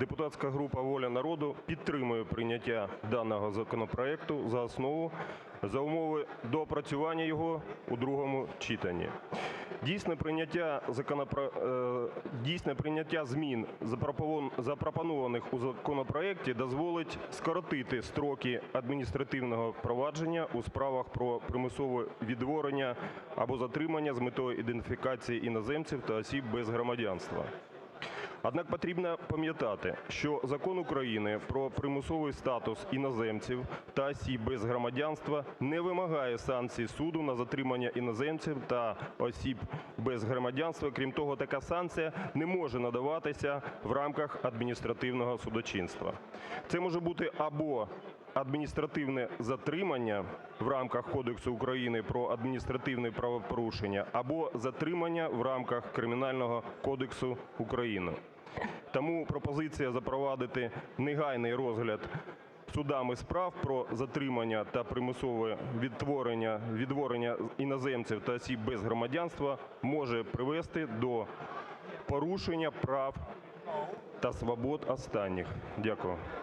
Депутатська група "Воля народу" підтримує прийняття даного законопроекту за основу за умови доопрацювання його у другому читанні. Дійсне прийняття змін, запропонованих у законопроекті, дозволить скоротити строки адміністративного провадження у справах про примусове відтворення або затримання з метою ідентифікації іноземців та осіб без громадянства. Однак потрібно пам'ятати, що Закон України "Про примусовий статус іноземців та осіб без громадянства" не вимагає санкцій суду на затримання іноземців та осіб без громадянства. Крім того, така санкція не може надаватися в рамках адміністративного судочинства. Це може бути або адміністративне затримання в рамках Кодексу України про адміністративні правопорушення, або затримання в рамках Кримінального кодексу України. Тому пропозиція запровадити негайний розгляд судами справ про затримання та примусове відтворення іноземців та осіб без громадянства може привести до порушення прав та свобод останніх. Дякую.